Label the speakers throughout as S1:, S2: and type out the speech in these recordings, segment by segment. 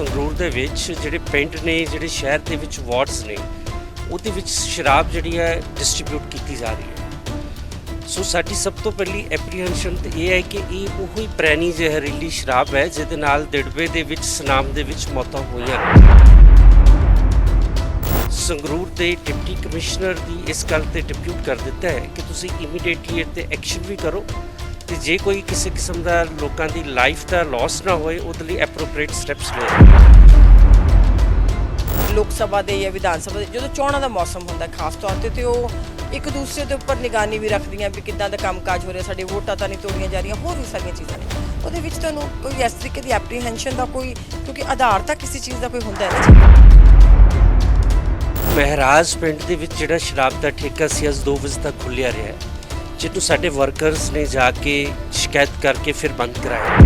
S1: ਸੰਗਰੂਰ ਦੇ ਵਿੱਚ ਜਿਹੜੇ ਪਿੰਡ ਨੇ, ਜਿਹੜੇ ਸ਼ਹਿਰ ਦੇ ਵਿੱਚ ਵਾਰਡਸ ਨੇ, ਉਹਦੇ ਵਿੱਚ ਸ਼ਰਾਬ ਜਿਹੜੀ ਹੈ ਡਿਸਟ੍ਰੀਬਿਊਟ ਕੀਤੀ ਜਾ ਰਹੀ ਹੈ। ਸੋ ਸਾਡੀ ਸਭ ਤੋਂ ਪਹਿਲੀ ਐਪਰੀਹੈਂਸ਼ਨ ਤੇ ਇਹ ਹੈ ਕਿ ਇਹ ਉਹੀ ਪੁਰਾਣੀ ਜ਼ਹਿਰੀਲੀ ਸ਼ਰਾਬ ਹੈ, ਜਿਹਦੇ ਨਾਲ ਦਿੜਬੇ ਦੇ ਵਿੱਚ, ਸਨਾਮ ਦੇ ਵਿੱਚ ਮੌਤਾਂ ਹੋਈਆਂ ਸੰਗਰੂਰ ਦੇ ਡਿਪਟੀ ਕਮਿਸ਼ਨਰ ਦੀ ਇਸ ਗੱਲ ਤੇ ਡਿਪਿਊਟ ਕਰ ਦਿੱਤਾ ਹੈ ਕਿ ਤੁਸੀਂ ਇਮੀਡੀਏਟਲੀ ਇਹ ਤੇ ਐਕਸ਼ਨ ਵੀ ਕਰੋ। ਤੇ ਜੇ ਕੋਈ ਕਿਸੇ ਕਿਸਮ ਦਾ ਲੋਕਾਂ ਦੀ ਲਾਈਫ ਦਾ ਲਾਸ ਨਾ ਹੋਏ ਉਹਦੇ ਲਈ ਐਪਰੋਪ੍ਰੀਏਟ ਸਟੈਪਸ ਲਓ
S2: ਲੋਕ ਸਭਾ ਦੇ ਜਾਂ ਵਿਧਾਨ ਸਭਾ ਦੇ ਜਦੋਂ ਚੋਣਾਂ ਦਾ ਮੌਸਮ ਹੁੰਦਾ ਖਾਸ ਤੌਰ ਤੇ ਤੇ ਉਹ ਇੱਕ ਦੂਸਰੇ ਦੇ ਉੱਪਰ ਨਿਗਰਾਨੀ ਵੀ ਰੱਖਦੀਆਂ ਵੀ ਕਿੱਦਾਂ ਦਾ ਕੰਮਕਾਜ ਹੋ ਰਿਹਾ ਸਾਡੇ ਵੋਟਾਂ ਤਾਂ ਨਹੀਂ ਤੋੜੀਆਂ ਜਾ ਰਹੀਆਂ ਹੋਰ ਵੀ ਸਾਰੀਆਂ ਚੀਜ਼ਾਂ ਨੇ। ਉਹਦੇ ਵਿੱਚ ਤੁਹਾਨੂੰ ਕੋਈ ਇਸ ਤਰੀਕੇ ਦੀ ਐਪਰੀਹੈਂਸ਼ਨ ਦਾ ਕੋਈ ਕਿਉਂਕਿ ਆਧਾਰ ਤਾਂ ਕਿਸੇ ਚੀਜ਼ ਦਾ ਕੋਈ ਹੁੰਦਾ ਹੈ ਨਾ
S1: ਮਹਿਰਾਜ ਪਿੰਡ ਦੇ ਵਿੱਚ ਜਿਹੜਾ ਸ਼ਰਾਬ ਦਾ ਠੇਕਾ ਸੀ ਅੱਜ 2 ਵਜੇ ਤੱਕ ਖੁੱਲਿਆ ਰਿਹਾ ਹੈ, ਜਿਹਨੂੰ ਸਾਡੇ ਵਰਕਰਸ ਨੇ ਜਾ ਕੇ ਸ਼ਿਕਾਇਤ ਕਰਕੇ ਫਿਰ ਬੰਦ ਕਰਾਇਆ।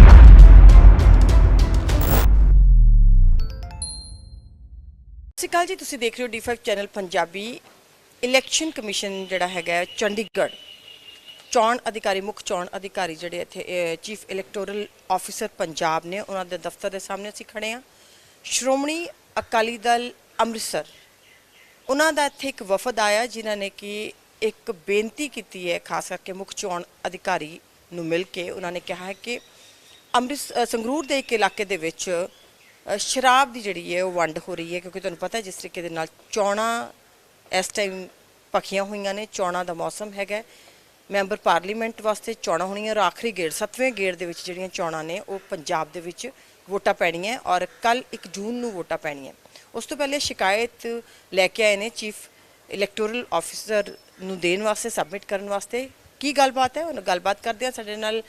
S2: ਸਤਿ ਸ਼੍ਰੀ ਅਕਾਲ ਜੀ ਤੁਸੀਂ ਦੇਖ ਰਹੇ ਹੋ D5 channel Punjabi. Election commission ਜਿਹੜਾ ਹੈਗਾ ਚੰਡੀਗੜ੍ਹ। ਚੋਣ ਅਧਿਕਾਰੀ ਮੁੱਖ ਚੋਣ ਅਧਿਕਾਰੀ ਜਿਹੜੇ ਇੱਥੇ ਚੀਫ ਇਲੈਕਟੋਰਲ ਆਫੀਸਰ ਪੰਜਾਬ ਨੇ ਉਹਨਾਂ ਦੇ ਦਫ਼ਤਰ ਦੇ ਸਾਹਮਣੇ ਅਸੀਂ ਖੜੇ ਹਾਂ। ਸ਼੍ਰੋਮਣੀ ਅਕਾਲੀ ਦਲ ਅੰਮ੍ਰਿਤਸਰ। ਉਹਨਾਂ ਦਾ ਇੱਥੇ ਇੱਕ ਵਫਦ ਆਇਆ ਜਿਨ੍ਹਾਂ ਨੇ ਕਿ ਇੱਕ ਬੇਨਤੀ ਕੀਤੀ ਹੈ, ਖਾਸ ਕਰਕੇ ਮੁੱਖ ਚੋਣ ਅਧਿਕਾਰੀ ਨੂੰ ਮਿਲ ਕੇ ਉਹਨਾਂ ਨੇ ਕਿਹਾ ਹੈ ਕਿ ਅੰਮ੍ਰਿਤ ਸੰਗਰੂਰ ਦੇ ਇੱਕ ਇਲਾਕੇ ਦੇ ਵਿੱਚ ਸ਼ਰਾਬ ਦੀ ਜਿਹੜੀ ਹੈ ਉਹ ਵੰਡ ਹੋ ਰਹੀ ਹੈ, ਕਿਉਂਕਿ ਤੁਹਾਨੂੰ ਪਤਾ ਹੈ ਜਿਸ ਤਰੀਕੇ ਦੇ ਨਾਲ ਚੋਣਾਂ ਇਸ ਟਾਈਮ ਪੱਖੀਆਂ ਹੋਈਆਂ ਨੇ, ਚੋਣਾਂ ਦਾ ਮੌਸਮ ਹੈਗਾ ਮੈਂਬਰ ਪਾਰਲੀਮੈਂਟ ਵਾਸਤੇ ਚੋਣਾਂ ਹੋਣੀਆਂ ਔਰ ਆਖਰੀ ਗੇੜ 7ਵੇਂ ਗੇੜ ਦੇ ਵਿੱਚ ਜਿਹੜੀਆਂ ਚੋਣਾਂ ਨੇ, ਉਹ ਪੰਜਾਬ ਦੇ ਵਿੱਚ ਵੋਟਾਂ ਪੈਣੀਆਂ ਔਰ ਕੱਲ 1 ਜੂਨ ਨੂੰ ਵੋਟਾਂ ਪੈਣੀਆਂ ਉਸ ਤੋਂ ਪਹਿਲੇ ਸ਼ਿਕਾਇਤ ਲੈ ਕੇ ਆਏ ਨੇ ਚੀਫ ਇਲੈਕਟੋਰਲ ਆਫੀਸਰ ਨੂੰ ਦੇਣ ਵਾਸਤੇ ਸਬਮਿਟ ਕਰਨ ਵਾਸਤੇ ਕੀ ਗੱਲਬਾਤ ਹੈ? ਉਹਨਾਂ ਗੱਲਬਾਤ ਕਰਦੇ ਆ ਸਾਡੇ ਨਾਲ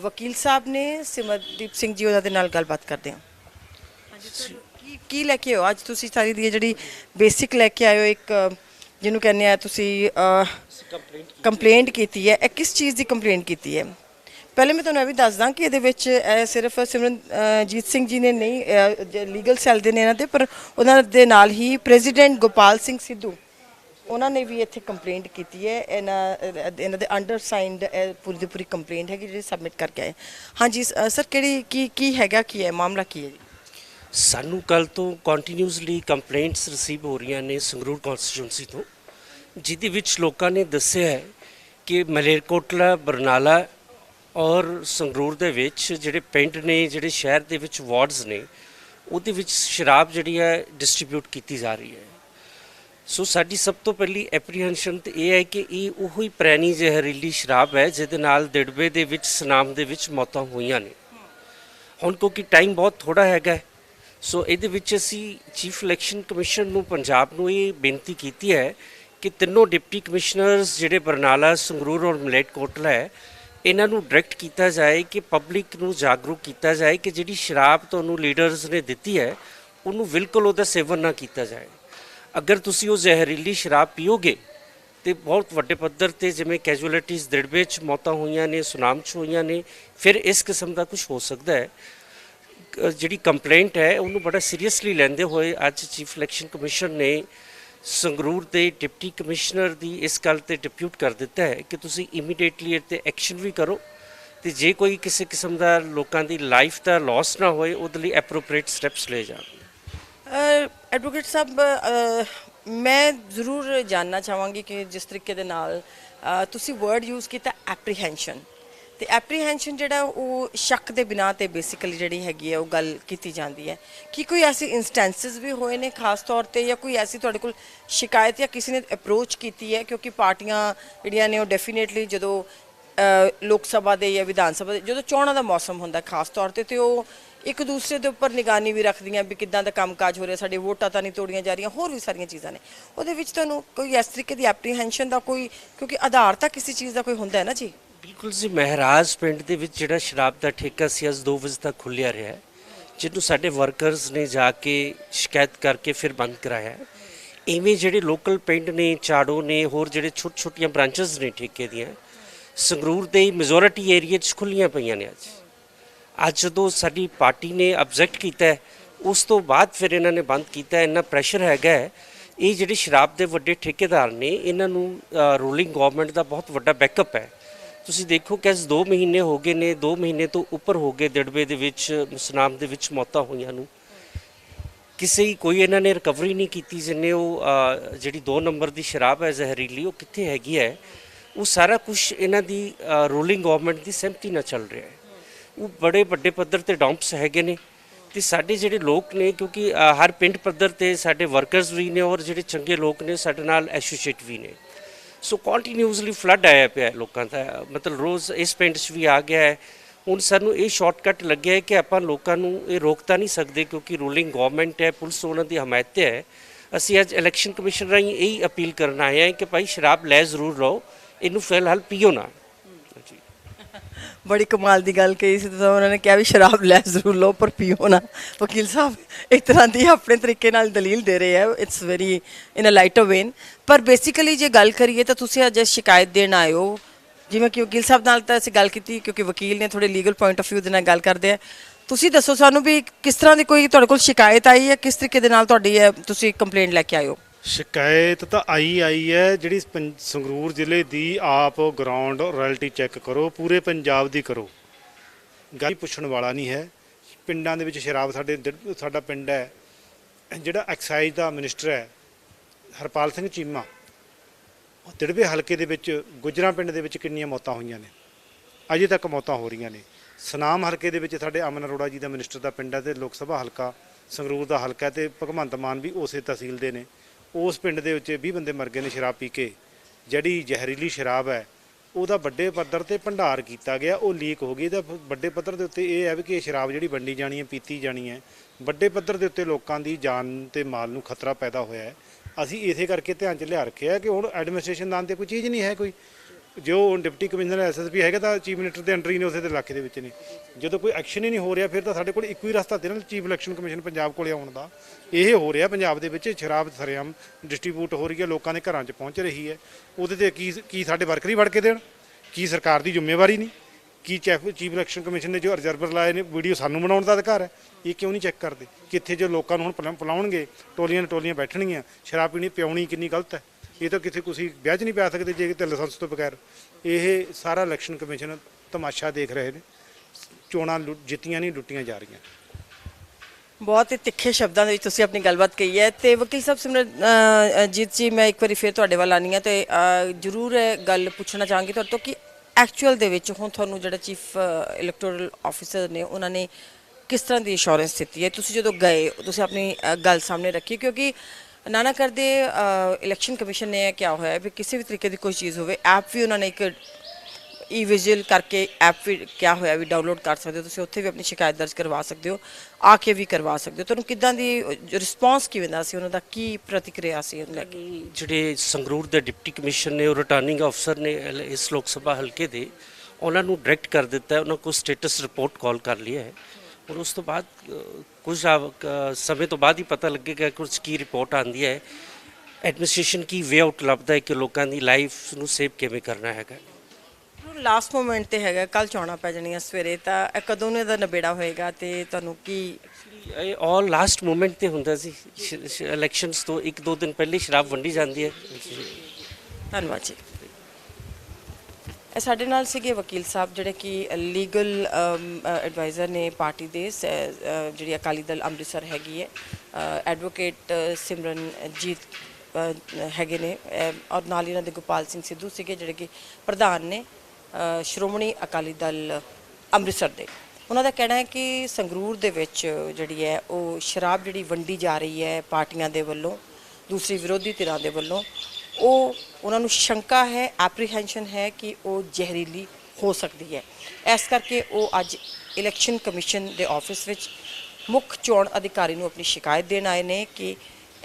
S2: ਵਕੀਲ ਸਾਹਿਬ ਨੇ ਸਿਮਰਦੀਪ ਸਿੰਘ ਜੀ ਉਹਨਾਂ ਦੇ ਨਾਲ ਗੱਲਬਾਤ ਕਰਦੇ ਆ ਕੀ ਕੀ ਲੈ ਕੇ ਆਓ ਅੱਜ ਤੁਸੀਂ ਸਾਰੀ ਦੀ ਜਿਹੜੀ ਬੇਸਿਕ ਲੈ ਕੇ ਆਇਓ ਇੱਕ ਜਿਹਨੂੰ ਕਹਿੰਦੇ ਆ ਤੁਸੀਂ ਕੰਪਲੇਂਟ ਕੀਤੀ ਹੈ। ਇਹ ਕਿਸ ਚੀਜ਼ ਦੀ ਕੰਪਲੇਂਟ ਕੀਤੀ ਹੈ? ਪਹਿਲੇ ਮੈਂ ਤੁਹਾਨੂੰ ਇਹ ਵੀ ਦੱਸਦਾ ਕਿ ਇਹਦੇ ਵਿੱਚ ਸਿਰਫ ਸਿਮਰਨਜੀਤ ਸਿੰਘ ਜੀ ਨੇ ਨਹੀਂ ਲੀਗਲ ਸੈੱਲ ਦੇ ਨੇ ਇਹਨਾਂ ਤੇ ਪਰ ਉਹਨਾਂ ਦੇ ਨਾਲ ਹੀ ਪ੍ਰੈਜ਼ੀਡੈਂਟ ਗੋਪਾਲ ਸਿੰਘ ਸਿੱਧੂ ਉਹਨਾਂ ਨੇ ਵੀ ਇੱਥੇ ਕੰਪਲੇਂਟ ਕੀਤੀ ਹੈ। ਇਹਨਾਂ ਇਹਨਾਂ ਦੇ ਅੰਡਰ ਸਾਈਨਡ ਪੂਰੀ ਦੀ ਪੂਰੀ ਕੰਪਲੇਂਟ ਹੈ ਕਿ ਜਿਹੜੀ ਸਬਮਿਟ ਕਰਕੇ ਆਏ। ਹਾਂਜੀ ਸਰ, ਕਿਹੜੀ, ਕੀ ਕੀ ਹੈਗਾ, ਕੀ ਹੈ, ਮਾਮਲਾ ਕੀ ਹੈ ਜੀ?
S1: ਸਾਨੂੰ ਕੱਲ ਤੋਂ ਕੰਟੀਨਿਊਸਲੀ ਕੰਪਲੇਂਟਸ ਰਿਸੀਵ ਹੋ ਰਹੀਆਂ ਨੇ ਸੰਗਰੂਰ ਕਨਸਟੀਟਿਊਂਸੀ ਤੋਂ, ਜਿਹਦੇ ਵਿੱਚ ਲੋਕਾਂ ਨੇ ਦੱਸਿਆ ਹੈ ਕਿ ਮਲੇਰਕੋਟਲਾ, ਬਰਨਾਲਾ ਔਰ ਸੰਗਰੂਰ ਦੇ ਵਿੱਚ ਜਿਹੜੇ ਪਿੰਡ ਨੇ, ਜਿਹੜੇ ਸ਼ਹਿਰ ਦੇ ਵਿੱਚ ਵਾਰਡਸ ਨੇ, ਉਹਦੇ ਵਿੱਚ ਸ਼ਰਾਬ ਜਿਹੜੀ ਹੈ ਡਿਸਟ੍ਰੀਬਿਊਟ ਕੀਤੀ ਜਾ ਰਹੀ ਹੈ। ਸੋ ਸਾਡੀ ਸਭ ਤੋਂ ਪਹਿਲੀ ਐਪਰੀਹੈਂਸ਼ਨ ਤੇ ਇਹ ਹੈ ਕਿ ਇਹ ਉਹੀ ਪੁਰਾਣੀ ਜ਼ਹਿਰੀਲੀ ਸ਼ਰਾਬ ਹੈ, ਜਿਹਦੇ ਨਾਲ ਦਿੜਬੇ ਦੇ ਵਿੱਚ, ਸਨਾਮ ਦੇ ਵਿੱਚ ਮੌਤਾਂ ਹੋਈਆਂ ਨੇ। ਹੁਣ ਕਿਉਂਕਿ ਟਾਈਮ ਬਹੁਤ ਥੋੜਾ ਹੈਗਾ ਸੋ ਇਹਦੇ ਵਿੱਚ ਅਸੀਂ ਚੀਫ ਇਲੈਕਸ਼ਨ ਕਮਿਸ਼ਨ ਨੂੰ ਪੰਜਾਬ ਨੂੰ ਇਹ ਬੇਨਤੀ ਕੀਤੀ ਹੈ ਕਿ ਤਿੰਨੋਂ ਡਿਪਟੀ ਕਮਿਸ਼ਨਰਸ ਜਿਹੜੇ ਬਰਨਾਲਾ, ਸੰਗਰੂਰ ਔਰ ਮਲੇਟਕੋਟਲਾ ਹੈ, ਇਹਨਾਂ ਨੂੰ ਡਾਇਰੈਕਟ ਕੀਤਾ ਜਾਏ ਕਿ ਪਬਲਿਕ ਨੂੰ ਜਾਗਰੂਕ ਕੀਤਾ ਜਾਏ ਕਿ ਜਿਹੜੀ ਸ਼ਰਾਬ ਤੁਹਾਨੂੰ ਲੀਡਰਸ ਨੇ ਦਿੱਤੀ ਹੈ, ਉਹਨੂੰ ਬਿਲਕੁਲ ਉਹਦਾ ਸੇਵਨ ਨਾ ਕੀਤਾ ਜਾਏ। ਅਗਰ ਤੁਸੀਂ ਉਹ ਜ਼ਹਿਰੀਲੀ ਸ਼ਰਾਬ ਪੀਓਗੇ ਤੇ ਬਹੁਤ ਵੱਡੇ ਪੱਧਰ ਤੇ ਜਿਵੇਂ ਕੈਜੁਅਲਿਟੀਜ਼ ਦ੍ਰਿੜਬੇ ਚ ਮੌਤਾਂ ਹੋਈਆਂ ਨੇ, ਸੁਨਾਮ ਚ ਹੋਈਆਂ ਨੇ, ਫਿਰ ਇਸ ਕਿਸਮ ਦਾ ਕੁਝ ਹੋ ਸਕਦਾ ਹੈ। ਜਿਹੜੀ ਕੰਪਲੇਂਟ ਹੈ, ਉਹਨੂੰ ਬੜਾ ਸੀਰੀਅਸਲੀ ਲੈਂਦੇ ਹੋਏ ਅੱਜ ਚੀਫ ਇਲੈਕਸ਼ਨ ਕਮਿਸ਼ਨ ਨੇ ਸੰਗਰੂਰ ਦੇ ਡਿਪਟੀ ਕਮਿਸ਼ਨਰ ਦੀ ਇਸ ਗੱਲ ਤੇ ਡਿਪਿਊਟ ਕਰ ਦਿੱਤਾ ਹੈ ਕਿ ਤੁਸੀਂ ਇਮੀਡੀਏਟਲੀ ਇਹ ਤੇ ਐਕਸ਼ਨ ਵੀ ਕਰੋ ਤੇ ਜੇ ਕੋਈ ਕਿਸੇ ਕਿਸਮ ਦਾ ਲੋਕਾਂ ਦੀ ਲਾਈਫ ਦਾ ਲਾਸ ਨਾ ਹੋਏ, ਉਹਦੇ ਲਈ ਐਪਰੋਪ੍ਰੀਏਟ ਸਟੈਪਸ ਲਏ ਜਾਣ।
S2: ਐਡਵੋਕੇਟ ਸਾਹਿਬ ਮੈਂ ਜ਼ਰੂਰ ਜਾਨਣਾ ਚਾਹਾਂਗੀ ਕਿ ਜਿਸ ਤਰੀਕੇ ਦੇ ਨਾਲ ਤੁਸੀਂ ਵਰਡ ਯੂਜ਼ ਕੀਤਾ ਐਪਰੀਹੈਂਸ਼ਨ ਤੇ ਐਪਰੀਹੈਂਸ਼ਨ ਜਿਹੜਾ ਉਹ ਸ਼ੱਕ ਦੇ ਬਿਨਾ ਤੇ ਬੇਸਿਕਲੀ ਜਿਹੜੀ ਹੈਗੀ ਹੈ, ਉਹ ਗੱਲ ਕੀਤੀ ਜਾਂਦੀ ਹੈ। ਕੀ ਕੋਈ ਐਸੀ ਇਨਸਟੈਂਸਸ ਵੀ ਹੋਏ ਨੇ ਖਾਸ ਤੌਰ ਤੇ ਜਾਂ ਕੋਈ ਐਸੀ ਤੁਹਾਡੇ ਕੋਲ ਸ਼ਿਕਾਇਤ ਜਾਂ ਕਿਸੇ ਨੇ ਅਪਰੋਚ ਕੀਤੀ ਹੈ? ਕਿਉਂਕਿ ਪਾਰਟੀਆਂ ਜਿਹੜੀਆਂ ਨੇ ਉਹ ਡੈਫੀਨੇਟਲੀ ਜਦੋਂ ਲੋਕ ਸਭਾ ਦੇ ਜਾਂ ਵਿਧਾਨ ਸਭਾ ਦੇ, ਜਦੋਂ ਚੋਣਾਂ ਦਾ ਮੌਸਮ ਹੁੰਦਾ ਖਾਸ ਤੌਰ ਤੇ ਤੇ ਉਹ ਇੱਕ ਦੂਸਰੇ ਦੇ ਉੱਪਰ ਨਿਗਰਾਨੀ ਵੀ ਰੱਖਦੀਆਂ ਵੀ ਕਿੱਦਾਂ ਦਾ ਕੰਮਕਾਜ ਹੋ ਰਿਹਾ ਸਾਡੇ ਵੋਟਾਂ ਤਾਂ ਨਹੀਂ ਤੋੜੀਆਂ ਜਾ ਰਹੀਆਂ, ਹੋਰ ਵੀ ਸਾਰੀਆਂ ਚੀਜ਼ਾਂ ਨੇ। ਉਹਦੇ ਵਿੱਚ ਤੁਹਾਨੂੰ ਕੋਈ ਇਸ ਤਰੀਕੇ ਦੀ ਐਪਰੀਹੈਂਸ਼ਨ ਦਾ ਕੋਈ, ਕਿਉਂਕਿ ਆਧਾਰ ਤਾਂ ਕਿਸੇ ਚੀਜ਼ ਦਾ ਕੋਈ ਹੁੰਦਾ ਹੈ ਨਾ ਜੀ?
S1: ਬਿਲਕੁਲ ਜੀ, ਮਹਿਰਾਜ ਪਿੰਡ ਦੇ ਵਿੱਚ ਜਿਹੜਾ ਸ਼ਰਾਬ ਦਾ ਠੇਕਾ ਸੀ, ਅੱਜ 2 ਵਜੇ ਤੱਕ ਖੁੱਲਿਆ ਰਿਹਾ ਜਿਹਨੂੰ ਸਾਡੇ ਵਰਕਰਸ ਨੇ ਜਾ ਕੇ ਸ਼ਿਕਾਇਤ ਕਰਕੇ ਫਿਰ ਬੰਦ ਕਰਾਇਆ ਹੈ। ਇਵੇਂ ਜਿਹੜੇ ਲੋਕਲ ਪਿੰਡ ਨੇ ਚਾੜੋ ਨੇ, ਹੋਰ ਜਿਹੜੇ ਛੋਟ ਛੋਟੀਆਂ ਬ੍ਰਾਂਚਸ ਨੇ ਠੇਕੇ ਦੀਆਂ, ਸੰਗਰੂਰ ਦੇ ਮੈਜੋਰਿਟੀ ਏਰੀਆ 'ਚ ਖੁੱਲੀਆਂ ਪਈਆਂ ਨੇ ਅੱਜ। ਅੱਜ ਜਦੋਂ ਸਾਡੀ ਪਾਰਟੀ ਨੇ ਆਬਜੈਕਟ ਕੀਤਾ ਉਸ ਤੋਂ ਬਾਅਦ ਫਿਰ ਇਹਨਾਂ ਨੇ ਬੰਦ ਕੀਤਾ ਇੰਨਾ ਪ੍ਰੈਸ਼ਰ ਹੈਗਾ ਹੈ। ਇਹ ਜਿਹੜੇ ਸ਼ਰਾਬ ਦੇ ਵੱਡੇ ਠੇਕੇਦਾਰ ਨੇ, ਇਹਨਾਂ ਨੂੰ ਰੂਲਿੰਗ ਗਵਰਨਮੈਂਟ ਦਾ ਬਹੁਤ ਵੱਡਾ ਬੈਕਅਪ ਹੈ। ਤੁਸੀਂ ਦੇਖੋ ਕਿ ਅੱਜ 2 ਮਹੀਨੇ ਹੋ ਗਏ ਨੇ 2 ਮਹੀਨੇ ਤੋਂ ਉੱਪਰ ਹੋ ਗਏ ਦਿੜਬੇ ਦੇ ਵਿੱਚ ਸੁਨਾਮ ਦੇ ਵਿੱਚ ਮੌਤਾਂ ਹੋਈਆਂ ਨੂੰ। ਕਿਸੇ ਹੀ ਕੋਈ ਇਹਨਾਂ ਨੇ ਰਿਕਵਰੀ ਨਹੀਂ ਕੀਤੀ, ਜਿੰਨੇ ਉਹ ਜਿਹੜੀ 2 ਨੰਬਰ ਦੀ ਸ਼ਰਾਬ ਹੈ, ਜ਼ਹਿਰੀਲੀ, ਉਹ ਕਿੱਥੇ ਹੈਗੀ ਹੈ। ਉਹ ਸਾਰਾ ਕੁਝ ਇਹਨਾਂ ਦੀ ਰੂਲਿੰਗ ਗਵਰਨਮੈਂਟ ਦੀ ਸਹਿਮਤੀ ਨਾਲ ਚੱਲ ਰਿਹਾ ਹੈ। ਉਹ ਬੜੇ ਵੱਡੇ ਪੱਧਰ ਤੇ ਡੰਪਸ ਹੈਗੇ ਨੇ ਤੇ ਸਾਡੇ ਜਿਹੜੇ ਲੋਕ ਨੇ ਕਿਉਂਕਿ ਹਰ ਪਿੰਡ ਪੱਧਰ ਤੇ ਸਾਡੇ ਵਰਕਰਸ ਵੀ ਨੇ ਔਰ ਜਿਹੜੇ ਚੰਗੇ ਲੋਕ ਨੇ ਸਾਡੇ ਨਾਲ ਐਸੋਸੀਏਟ ਵੀ ਨੇ। ਸੋ ਕੰਟੀਨਿਊਸਲੀ ਫਲੱਡ ਆਇਆ ਪਿਆ ਲੋਕਾਂ ਦਾ, ਮਤਲਬ ਰੋਜ਼ ਇਸ ਪਿੰਡ 'ਚ ਵੀ ਆ ਗਿਆ ਹੈ। ਹੁਣ ਸਾਨੂੰ ਇਹ ਸ਼ਾਰਟਕਟ ਲੱਗਿਆ ਹੈ ਕਿ ਆਪਾਂ ਲੋਕਾਂ ਨੂੰ ਇਹ ਰੋਕ ਤਾਂ ਨਹੀਂ ਸਕਦੇ ਕਿਉਂਕਿ ਰੂਲਿੰਗ ਗਵਰਨਮੈਂਟ ਹੈ, ਪੁਲਿਸ ਉਹਨਾਂ ਦੀ ਹਮਾਇਤ ਹੈ। ਅਸੀਂ ਅੱਜ ਇਲੈਕਸ਼ਨ ਕਮਿਸ਼ਨ ਰਾਹੀਂ ਇਹੀ ਅਪੀਲ ਕਰਨ ਆਏ ਹਾਂ ਕਿ ਭਾਈ ਸ਼ਰਾਬ ਲੈ ਜ਼ਰੂਰ ਲਓ, ਇਹਨੂੰ ਫਿਲਹਾਲ ਪੀਓ ਨਾ। ਜੀ
S2: ਬੜੀ ਕਮਾਲ ਦੀ ਗੱਲ ਕਹੀ ਸੀ ਤਾਂ ਉਹਨਾਂ ਨੇ ਕਿਹਾ ਵੀ ਸ਼ਰਾਬ ਲੈ ਜ਼ਰੂਰ ਲਓ, ਪਰ ਪੀਓ ਨਾ। ਵਕੀਲ ਸਾਹਿਬ ਇੱਕ ਤਰ੍ਹਾਂ ਦੀ ਆਪਣੇ ਤਰੀਕੇ ਨਾਲ ਦਲੀਲ ਦੇ ਰਹੇ ਆ it's very in a lighter vein ਪਰ ਬੇਸਿਕਲੀ ਜੇ ਗੱਲ ਕਰੀਏ ਤਾਂ ਤੁਸੀਂ ਅੱਜ ਸ਼ਿਕਾਇਤ ਦੇਣ ਆਏ ਹੋ। ਜਿਵੇਂ ਕਿ ਵਕੀਲ ਸਾਹਿਬ ਨਾਲ ਤਾਂ ਅਸੀਂ ਗੱਲ ਕੀਤੀ, ਕਿਉਂਕਿ ਵਕੀਲ ਨੇ ਥੋੜੇ ਲੀਗਲ ਪੁਆਇੰਟ ਆਫ View ਦੇ ਨਾਲ ਗੱਲ ਕਰਦੇ ਆ। ਤੁਸੀਂ ਦੱਸੋ ਸਾਨੂੰ ਵੀ ਕਿਸ ਤਰ੍ਹਾਂ ਦੀ ਕੋਈ ਤੁਹਾਡੇ ਕੋਲ ਸ਼ਿਕਾਇਤ ਆਈ ਹੈ, ਕਿਸ ਤਰੀਕੇ ਦੇ ਨਾਲ ਤੁਹਾਡੀ ਇਹ ਤੁਸੀਂ ਕੰਪਲੇਂਟ ਲੈ ਕੇ ਆਏ ਹੋ?
S3: ਸ਼ਿਕਾਇਤ ਤਾਂ ਆਈ ਆਈ ਹੈ, ਜਿਹੜੀ ਪੰ- ਸੰਗਰੂਰ ਜ਼ਿਲ੍ਹੇ ਦੀ ਆਪ ਗਰਾਊਂਡ ਰਾਇਲਟੀ ਚੈੱਕ ਕਰੋ, ਪੂਰੇ ਪੰਜਾਬ ਦੀ ਕਰੋ। ਗੱਲ ਪੁੱਛਣ ਵਾਲਾ ਨਹੀਂ ਹੈ। ਪਿੰਡਾਂ ਦੇ ਵਿੱਚ ਸ਼ਰਾਬ ਸਾਡੇ ਦਿੜ- ਸਾਡਾ ਪਿੰਡ ਹੈ। ਜਿਹੜਾ ਐਕਸਾਈਜ਼ ਦਾ ਮਿਨਿਸਟਰ ਹੈ, ਹਰਪਾਲ ਸਿੰਘ ਚੀਮਾ, ਉਹ ਦਿੜਵੇ ਹਲਕੇ ਦੇ ਵਿੱਚ, ਗੁਜਰਾਂ ਪਿੰਡ ਦੇ ਵਿੱਚ ਕਿੰਨੀਆਂ ਮੌਤਾਂ ਹੋਈਆਂ ਨੇ। ਅਜੇ ਤੱਕ ਮੌਤਾਂ ਹੋ ਰਹੀਆਂ ਨੇ। ਸਨਾਮ ਹਲਕੇ ਦੇ ਵਿੱਚ ਸਾਡੇ ਅਮਨ ਅਰੋੜਾ ਜੀ ਦਾ ਮਿਨਿਸਟਰ ਦਾ ਪਿੰਡ ਹੈ ਤੇ ਲੋਕ ਸਭਾ ਹਲਕਾ ਸੰਗਰੂਰ ਦਾ ਹਲਕਾ ਹੈ ਤੇ ਭਗਵੰਤ ਮਾਨ ਵੀ ਉਸੇ ਤਹਿਸੀਲ ਦੇ ਨੇ। ਉਸ ਪਿੰਡ ਦੇ ਵਿੱਚ 20 ਬੰਦੇ ਮਰ ਗਏ ਨੇ ਸ਼ਰਾਬ ਪੀ ਕੇ। ਜਿਹੜੀ ਜ਼ਹਿਰੀਲੀ ਸ਼ਰਾਬ ਹੈ, ਉਹਦਾ ਵੱਡੇ ਪੱਧਰ ਤੇ ਭੰਡਾਰ ਕੀਤਾ ਗਿਆ, ਉਹ ਲੀਕ ਹੋ ਗਈ। ਇਹਦਾ ਵੱਡੇ ਪੱਧਰ ਦੇ ਉੱਤੇ ਇਹ ਹੈ ਵੀ ਕਿ ਇਹ ਸ਼ਰਾਬ ਜਿਹੜੀ ਵੰਡੀ ਜਾਣੀ ਹੈ, ਪੀਤੀ ਜਾਣੀ ਹੈ। ਵੱਡੇ ਪੱਧਰ ਦੇ ਉੱਤੇ ਲੋਕਾਂ ਦੀ ਜਾਨ ਤੇ ਮਾਲ ਨੂੰ ਖਤਰਾ ਪੈਦਾ ਹੋਇਆ ਹੈ। ਅਸੀਂ ਇਸੇ ਕਰਕੇ ਧਿਆਨ ਚ ਲਿਆ ਰੱਖਿਆ ਕਿ ਹੁਣ ਐਡਮਿਨਿਸਟ੍ਰੇਸ਼ਨ ਨਾਂ ਤੇ ਕੋਈ ਚੀਜ਼ ਨਹੀਂ ਹੈ ਕੋਈ। ਜੋ ਹੁਣ ਡਿਪਟੀ ਕਮਿਸ਼ਨਰ ਐਸਐਸਪੀ ਹੈਗਾ ਤਾਂ ਚੀਫ ਮਿਨਿਸਟਰ ਦੇ ਅੰਡਰ ਹੀ ਨੇ ਉਸੇ ਦੇ ਇਲਾਕੇ ਦੇ ਵਿੱਚ ਨੇ। ਜਦੋਂ ਕੋਈ ਐਕਸ਼ਨ ਹੀ ਨਹੀਂ ਹੋ ਰਿਹਾ, ਫਿਰ ਤਾਂ ਸਾਡੇ ਕੋਲ ਇੱਕੋ ਹੀ ਰਸਤਾ ਤੇ ਨਾ ਚੀਫ ਇਲੈਕਸ਼ਨ ਕਮਿਸ਼ਨ ਪੰਜਾਬ ਕੋਲੇ ਆਉਣ ਦਾ। ਇਹ ਹੋ ਰਿਹਾ ਪੰਜਾਬ ਦੇ ਵਿੱਚ ਸ਼ਰਾਬ ਸਰੇਆਮ ਡਿਸਟ੍ਰੀਬਿਊਟ ਹੋ ਰਹੀ ਹੈ, ਲੋਕਾਂ ਦੇ ਘਰਾਂ 'ਚ ਪਹੁੰਚ ਰਹੀ ਹੈ। ਉਹਦੇ ਤੇ ਕੀ ਕੀ ਸਾਡੇ ਵਰਕਰ ਹੀ ਵੜ ਕੇ ਦੇਣ? ਕੀ ਸਰਕਾਰ ਦੀ ਜ਼ਿੰਮੇਵਾਰੀ ਨਹੀਂ? ਕੀ ਚੈਫ, ਚੀਫ ਇਲੈਕਸ਼ਨ ਕਮਿਸ਼ਨ ਨੇ ਜੋ ਰਿਜ਼ਰਵਰ ਲਾਏ ਨੇ, ਵੀਡੀਓ ਸਾਨੂੰ ਬਣਾਉਣ ਦਾ ਅਧਿਕਾਰ ਹੈ? ਇਹ ਕਿਉਂ ਨਹੀਂ ਚੈੱਕ ਕਰਦੇ? ਕਿੱਥੇ ਜੋ ਲੋਕਾਂ ਨੂੰ ਹੁਣ ਪਿਲਾ- ਪਿਲਾਉਣਗੇ ਟੋਲੀਆਂ ਨੇ ਟੋਲੀਆਂ ਬੈਠਣਗੀਆਂ, ਸ਼ਰਾਬ ਪੀਣੀ ਪਿਆਉਣੀ ਕਿੰਨੀ ਗਲਤ ਹੈ? ਇਹ ਤਾਂ ਕਿਤੇ ਤੁਸੀਂ ਵਿਆਹ 'ਚ ਨਹੀਂ ਪਿਆ ਸਕਦੇ ਜੇ ਤੇ ਲਾਇਸੈਂਸ ਤੋਂ ਬਗੈਰ। ਇਹ ਸਾਰਾ ਇਲੈਕਸ਼ਨ ਕਮਿਸ਼ਨ ਤਮਾਸ਼ਾ ਦੇਖ ਰਹੇ ਨੇ। ਚੋਣਾਂ ਜਿੱਤੀਆਂ ਨਹੀਂ, ਲੁੱਟੀਆਂ ਜਾ ਰਹੀਆਂ।
S2: ਬਹੁਤ ਹੀ ਤਿੱਖੇ ਸ਼ਬਦਾਂ ਦੇ ਵਿੱਚ ਤੁਸੀਂ ਆਪਣੀ ਗੱਲਬਾਤ ਕਹੀ ਹੈ ਤੇ ਵਕੀਲ ਸਾਹਿਬ ਸਿਮਰਨ ਜੀਤ ਜੀ, ਮੈਂ ਇੱਕ ਵਾਰੀ ਫੇਰ ਤੁਹਾਡੇ ਵੱਲ ਆਨੀ ਹਾਂ ਤੇ ਜ਼ਰੂਰ ਗੱਲ ਪੁੱਛਣਾ ਚਾਹਾਂਗੀ ਤੁਹਾਡੇ ਤੋਂ ਕਿ ਐਕਚੁਅਲ ਦੇ ਵਿੱਚ ਹੁਣ ਤੁਹਾਨੂੰ ਜਿਹੜਾ ਚੀਫ ਇਲੈਕਟੋਰਲ ਆਫੀਸਰ ਨੇ, ਉਹਨਾਂ ਨੇ ਕਿਸ ਤਰ੍ਹਾਂ ਦੀ ਇੰਸ਼ੋਰੈਂਸ ਦਿੱਤੀ ਹੈ? ਤੁਸੀਂ ਜਦੋਂ ਗਏ, ਤੁਸੀਂ ਆਪਣੀ ਗੱਲ ਸਾਹਮਣੇ ਰੱਖੀ ਕਿਉਂਕਿ ਨਾਨਾ ਕਰਦੇ ਇਲੈਕਸ਼ਨ ਕਮਿਸ਼ਨ ਨੇ ਇਹ ਕਿਹਾ ਹੋਇਆ ਹੈ ਵੀ ਕਿਸੇ ਵੀ ਤਰੀਕੇ ਦੀ ਕੋਈ ਚੀਜ਼ ਹੋਵੇ ਐਪ ਵੀ ਉਹਨਾਂ ਨੇ ਇੱਕ ਈ ਵਿਜੀਲ ਕਰਕੇ ਐਪ ਵੀ ਕਿਆ ਹੋਇਆ ਵੀ ਡਾਊਨਲੋਡ ਕਰ ਸਕਦੇ ਹੋ ਤੁਸੀਂ ਉੱਥੇ ਵੀ ਆਪਣੀ ਸ਼ਿਕਾਇਤ ਦਰਜ ਕਰਵਾ ਸਕਦੇ ਹੋ ਆ ਕੇ ਵੀ ਕਰਵਾ ਸਕਦੇ ਹੋ ਤੁਹਾਨੂੰ ਕਿੱਦਾਂ ਦੀ ਰਿਸਪੌਂਸ ਕਿਵੇਂ ਦਾ ਸੀ ਉਹਨਾਂ ਦਾ ਕੀ ਪ੍ਰਤੀਕਿਰਿਆ ਸੀ ਉਹਨਾਂ ਲੈ
S1: ਜਿਹੜੇ ਸੰਗਰੂਰ ਦੇ ਡਿਪਟੀ ਕਮਿਸ਼ਨ ਨੇ ਉਹ ਰਿਟਰਨਿੰਗ ਅਫਸਰ ਨੇ ਇਸ ਲੋਕ ਸਭਾ ਹਲਕੇ ਦੇ ਉਹਨਾਂ ਨੂੰ ਡਾਇਰੈਕਟ ਕਰ ਦਿੱਤਾ ਹੈ ਉਹਨਾਂ ਕੋਲ ਸਟੇਟਸ ਰਿਪੋਰਟ ਕਾਲ ਕਰ ਲਿਆ ਹੈ ਔਰ ਉਸ ਤੋਂ ਬਾਅਦ ਕੁਝ ਸਮੇਂ ਤੋਂ ਬਾਅਦ ਹੀ ਪਤਾ ਲੱਗੇਗਾ ਕਿ ਕੁਝ ਕੀ ਰਿਪੋਰਟ ਆਂਦੀ ਹੈ। ਐਡਮਿਨਿਸਟ੍ਰੇਸ਼ਨ ਕੀ ਵੇ ਆਊਟ ਲੱਭਦਾ ਹੈ ਕਿ ਲੋਕਾਂ ਦੀ ਲਾਈਫ ਨੂੰ ਸੇਵ ਕਿਵੇਂ ਕਰਨਾ ਹੈਗਾ।
S2: ਲਾਸਟ ਮੋਮੈਂਟ ਤੇ ਹੈਗਾ ਕੱਲ ਚੋਣਾਂ ਪੈ ਜਾਣੀਆਂ ਸਵੇਰੇ ਤਾਂ ਇਹ ਕਦੋਂ ਨੇ ਦਾ ਨਿਬੇੜਾ ਹੋਏਗਾ ਤੇ ਤੁਹਾਨੂੰ ਕੀ
S1: ਇਹ ਆਲ ਲਾਸਟ ਮੂਮੈਂਟ ਤੇ ਹੁੰਦਾ ਸੀ। ਇਲੈਕਸ਼ਨਸ ਤੋਂ ਇੱਕ ਦੋ ਦਿਨ ਪਹਿਲੇ ਸ਼ਰਾਬ ਵੰਡੀ ਜਾਂਦੀ ਹੈ।
S2: ਧੰਨਵਾਦ ਜੀ। ਇਹ ਸਾਡੇ ਨਾਲ ਸੀਗੇ ਵਕੀਲ ਸਾਹਿਬ, ਜਿਹੜੇ ਕਿ ਲੀਗਲ ਐਡਵਾਈਜ਼ਰ ਨੇ ਪਾਰਟੀ ਦੇ ਜਿਹੜੀ ਅਕਾਲੀ ਦਲ ਅੰਮ੍ਰਿਤਸਰ ਹੈਗੀ ਹੈ। ਐਡਵੋਕੇਟ ਸਿਮਰਨਜੀਤ ਹੈਗੇ ਨੇ। ਔਰ ਨਾਲ ਹੀ ਇਹਨਾਂ ਦੇ ਗੋਪਾਲ ਸਿੰਘ ਸਿੱਧੂ ਸੀਗੇ, ਜਿਹੜੇ ਕਿ ਪ੍ਰਧਾਨ ਨੇ ਸ਼੍ਰੋਮਣੀ ਅਕਾਲੀ ਦਲ ਅੰਮ੍ਰਿਤਸਰ ਦੇ। ਉਹਨਾਂ ਦਾ ਕਹਿਣਾ ਹੈ ਕਿ ਸੰਗਰੂਰ ਦੇ ਵਿੱਚ ਜਿਹੜੀ ਹੈ, ਉਹ ਸ਼ਰਾਬ ਜਿਹੜੀ ਵੰਡੀ ਜਾ ਰਹੀ ਹੈ ਪਾਰਟੀਆਂ ਦੇ ਵੱਲੋਂ, ਦੂਸਰੀ ਵਿਰੋਧੀ ਧਿਰਾਂ ਦੇ ਵੱਲੋਂ ਉਹ ਉਹਨਾਂ ਨੂੰ ਸ਼ੰਕਾ ਹੈ ਐਪਰੀਹੈਂਸ਼ਨ ਹੈ ਕਿ ਉਹ ਜ਼ਹਿਰੀਲੀ ਹੋ ਸਕਦੀ ਹੈ। ਇਸ ਕਰਕੇ ਉਹ ਅੱਜ ਇਲੈਕਸ਼ਨ ਕਮਿਸ਼ਨ ਦੇ ਆਫਿਸ ਵਿੱਚ ਮੁੱਖ ਚੋਣ ਅਧਿਕਾਰੀ ਨੂੰ ਆਪਣੀ ਸ਼ਿਕਾਇਤ ਦੇਣ ਆਏ ਨੇ ਕਿ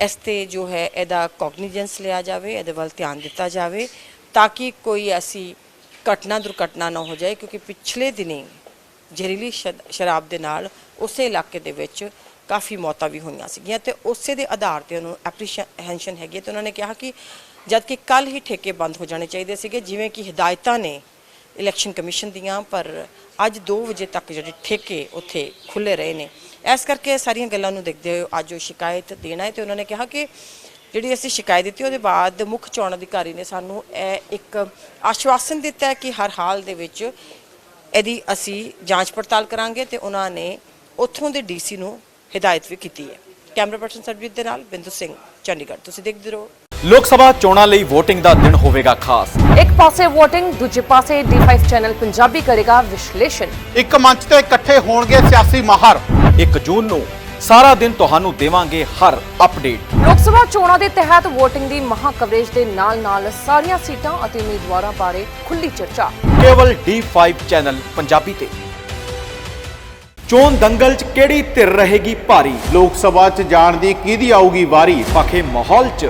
S2: ਇਸ ਤੇ ਜੋ ਹੈ ਇਹਦਾ ਕੋਗਨੀਜੈਂਸ ਲਿਆ ਜਾਵੇ, ਇਹਦੇ ਵੱਲ ਧਿਆਨ ਦਿੱਤਾ ਜਾਵੇ ਤਾਂ ਕਿ ਕੋਈ ਐਸੀ ਘਟਨਾ ਦੁਰਘਟਨਾ ਨਾ ਹੋ ਜਾਏ ਕਿਉਂਕਿ ਪਿਛਲੇ ਦਿਨੀ ਜ਼ਹਿਰੀਲੀ ਸ਼ਰਾਬ ਦੇ ਨਾਲ ਉਸੇ ਇਲਾਕੇ ਦੇ ਵਿੱਚ ਕਾਫੀ ਮੌਤਾਂ ਵੀ ਹੋਈਆਂ ਸੀਗੀਆਂ ਤੇ ਉਸੇ ਦੇ ਆਧਾਰ ਤੇ ਉਹਨੂੰ ਐਪਰੀਸ਼ੀਏਸ਼ਨ ਹੈਗੀ ਹੈ ਤੇ ਉਹਨਾਂ ਨੇ ਕਿਹਾ ਕਿ ਜਦਕਿ ਕੱਲ ਹੀ ਠੇਕੇ ਬੰਦ ਹੋ ਜਾਣੇ ਚਾਹੀਦੇ ਸੀਗੇ, ਜਿਵੇਂ ਕਿ ਹਦਾਇਤਾਂ ਨੇ ਇਲੈਕਸ਼ਨ ਕਮਿਸ਼ਨ ਦੀਆਂ, ਪਰ ਅੱਜ 2 ਵਜੇ ਤੱਕ ਜਿਹੜੇ ਠੇਕੇ ਉੱਥੇ ਖੁੱਲੇ ਰਹੇ ਨੇ। ਇਸ ਕਰਕੇ ਇਹ ਸਾਰੀਆਂ ਗੱਲਾਂ ਨੂੰ ਦੇਖਦੇ ਹੋਏ ਅੱਜ ਉਹ ਸ਼ਿਕਾਇਤ ਦੇਣਾ ਹੈ ਤੇ ਉਹਨਾਂ ਨੇ ਕਿਹਾ ਕਿ ਜਿਹੜੀ ਅਸੀਂ ਸ਼ਿਕਾਇਤ ਦਿੱਤੀ, ਉਹਦੇ ਬਾਅਦ ਮੁੱਖ ਚੋਣ ਅਧਿਕਾਰੀ ਨੇ ਸਾਨੂੰ ਇਹ ਇੱਕ ਆਸ਼ਵਾਸਨ ਦਿੱਤਾ ਕਿ ਹਰ ਹਾਲ ਦੇ ਵਿੱਚ ਇਹਦੀ ਅਸੀਂ ਜਾਂਚ ਪੜਤਾਲ ਕਰਾਂਗੇ ਤੇ ਉਹਨਾਂ ਨੇ ਉੱਥੋਂ ਦੇ ਡੀਸੀ ਨੂੰ ਹਦਾਇਤ ਵੀ ਕੀਤੀ ਹੈ। ਕੈਮਰਾ ਪਰਸਨ ਸਰਬਜੀਤ ਦੇ ਨਾਲ ਬਿੰਦੂ ਸਿੰਘ, ਚੰਡੀਗੜ੍ਹ। ਤੁਸੀਂ ਦੇਖਦੇ ਰਹੋ।
S4: ਲੋਕ ਸਭਾ ਚੋਣਾਂ ਲਈ VOTING ਦਾ ਦਿਨ ਹੋਵੇਗਾ ਖਾਸ।
S5: ਇੱਕ ਪਾਸੇ VOTING ਦੂਜੇ ਪਾਸੇ D5 ਚੈਨਲ ਪੰਜਾਬੀ ਕਰੇਗਾ ਵਿਸ਼ਲੇਸ਼ਣ।
S6: ਇੱਕ ਮੰਚ ਤੇ ਇਕੱਠੇ ਹੋਣਗੇ ਸਿਆਸੀ ਮਾਹਰ।
S4: 1 ਜੂਨ ਨੂੰ ਸਾਰਾ ਦਿਨ ਤੁਹਾਨੂੰ ਦੇਵਾਂਗੇ ਹਰ ਅਪਡੇਟ।
S5: ਲੋਕ ਸਭਾ ਚੋਣਾਂ ਦੇ ਤਹਿਤ VOTING ਦੀ ਮਹਾ ਕਵਰੇਜ ਦੇ ਨਾਲ-ਨਾਲ ਸਾਰੀਆਂ ਸੀਟਾਂ ਅਤੇ ਉਮੀਦਵਾਰਾਂ ਬਾਰੇ ਖੁੱਲੀ ਚਰਚਾ।
S4: ਕੇਵਲ D5 ਚੈਨਲ ਪੰਜਾਬੀ ਤੇ। ਚੋਣ ਦੰਗਲ 'ਚ ਕਿਹੜੀ ਧਿਰ ਰਹੇਗੀ ਭਾਰੀ?
S6: ਲੋਕ ਸਭਾ 'ਚ ਜਾਣ ਦੀ ਕਿਹਦੀ ਆਊਗੀ ਵਾਰੀ?
S4: ਪਖੇ ਮਾਹੌਲ 'ਚ